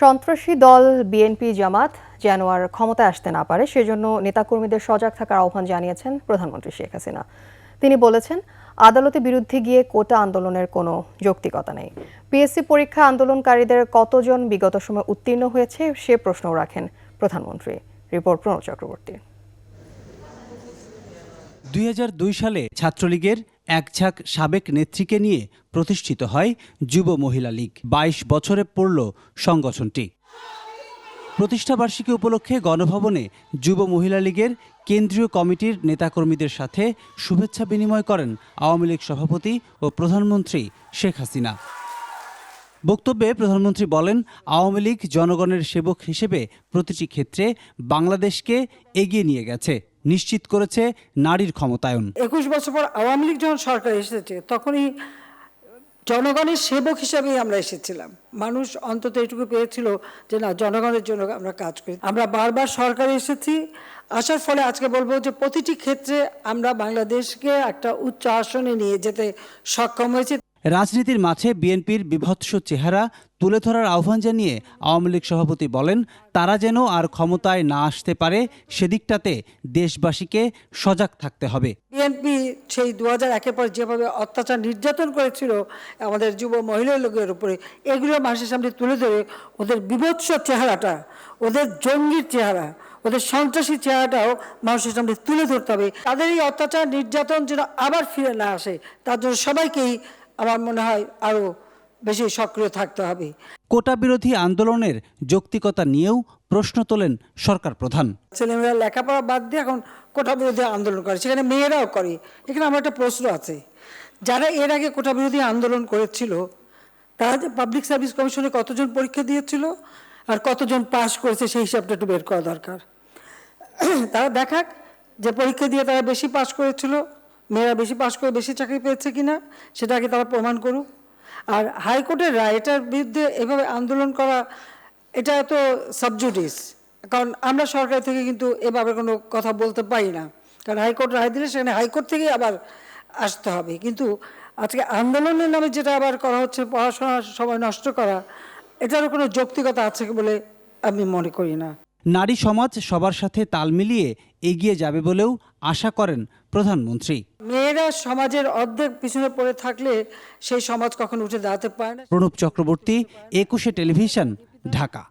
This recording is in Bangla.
সন্ত্রাসী দল বিএনপি জামাত যেন আর ক্ষমতায় আসতে না পারে, সেজন্য নেতাকর্মীদের সজাগ থাকার আহ্বান জানিয়েছেন প্রধানমন্ত্রী শেখ হাসিনা। তিনি বলেছেন, আদালতে বিরুদ্ধে গিয়ে কোটা আন্দোলনের কোনো যৌক্তিকতা নেই। পিএসসি পরীক্ষা আন্দোলনকারীদের কতজন বিগত সময় উত্তীর্ণ হয়েছে, সে প্রশ্নও রাখেন প্রধানমন্ত্রী। রিপোর্ট প্রণব চক্রবর্তী। দুই হাজার দুই সালে ছাত্রলীগের এক ঝাঁক সাবেক নেত্রীকে নিয়ে প্রতিষ্ঠিত হয় যুব মহিলা লীগ। বাইশ বছরে পড়ল সংগঠনটি। প্রতিষ্ঠাবার্ষিকী উপলক্ষে গণভবনে যুব মহিলা লীগের কেন্দ্রীয় কমিটির নেতাকর্মীদের সাথে শুভেচ্ছা বিনিময় করেন আওয়ামী লীগ সভাপতি ও প্রধানমন্ত্রী শেখ হাসিনা। বক্তব্যে প্রধানমন্ত্রী বলেন, আওয়ামী লীগ জনগণের সেবক হিসেবে প্রতিটি ক্ষেত্রে বাংলাদেশকে এগিয়ে নিয়ে গেছে, নিশ্চিত করেছে নারীর ক্ষমতায়ন। একুশ বছর পর আওয়ামী লীগ যখন সরকার এসেছে, তখনই জনগণের সেবক হিসাবেই আমরা এসেছিলাম। মানুষ অন্তত এটুকু পেয়েছিল যে, না, জনগণের জন্য আমরা কাজ করি। আমরা বারবার সরকারে এসেছি। আসার ফলে আজকে বলব যে, প্রতিটি ক্ষেত্রে আমরা বাংলাদেশকে একটা উচ্চ আসনে নিয়ে যেতে সক্ষম হয়েছি। রাজনীতির মাঝে বিএনপির বিভৎস চেহারা তুলে ধরার আহ্বান জানিয়ে আওয়ামী লীগ সভাপতি বলেন, তারা যেন আর ক্ষমতায় না আসতে পারে, সেদিকটাতে দেশবাসীকে সজাগ থাকতে হবে। বিএনপি সেই দু হাজার একের পর যেভাবে অত্যাচার নির্যাতন করেছিল আমাদের যুব মহিলা লোকের উপরে, এগুলো মানুষের সামনে তুলে ধরে ওদের বিভৎস চেহারাটা, ওদের জঙ্গির চেহারা, ওদের সন্ত্রাসী চেহারাটাও মানুষের সামনে তুলে ধরতে হবে। তাদের এই অত্যাচার, নির্যাতন যেন আবার ফিরে না আসে, তার জন্য সবাইকেই আমার মনে হয় আরও বেশি সক্রিয় থাকতে হবে। কোটা বিরোধী আন্দোলনের যৌক্তিকতা নিয়েও প্রশ্ন তোলেন সরকার প্রধান। ছেলেমেয়েরা লেখাপড়া বাদ দিয়ে এখন কোটা বিরোধী আন্দোলন করে সেখানে মেয়েরাও করে। এখানে আমার একটা প্রশ্ন আছে। যারা এর আগে কোটা বিরোধী আন্দোলন করেছিল তারা যে পাবলিক সার্ভিস কমিশনে কতজন পরীক্ষা দিয়েছিল আর কতজন পাস করেছে সেই হিসাবটা একটু বের করা দরকার। তারা দেখাক যে পরীক্ষা দিয়ে তারা বেশি পাস করেছিল মেয়েরা বেশি পাশ করে বেশি চাকরি পেয়েছে কিনা আগে তারা প্রমাণ করুক। আর হাইকোর্টের রায় এটার বিরুদ্ধে এভাবে আন্দোলন করা, এটা তো সাবজুডিস কারণ আমরা সরকার থেকে কিন্তু এভাবে কোনো কথা বলতে পারি না। কারণ হাইকোর্ট রায় দিলে সেখানে হাইকোর্ট থেকেই আবার আসতে হবে। কিন্তু আজকে আন্দোলনের নামে যেটা আবার করা হচ্ছে, পড়াশোনার সময় নষ্ট করা, এটারও কোনো যৌক্তিকতা আছে বলে আমি মনে করি না। নারী সমাজ সবার সাথে তাল মিলিয়ে এগিয়ে যাবে বলেও আশা করেন প্রধানমন্ত্রী। মেয়েরা সমাজের অর্ধেক পিছনে পড়ে থাকলে সেই সমাজ কখন উঠে দাঁড়াতে পারে না। প্রণব চক্রবর্তী একুশে টেলিভিশন ঢাকা।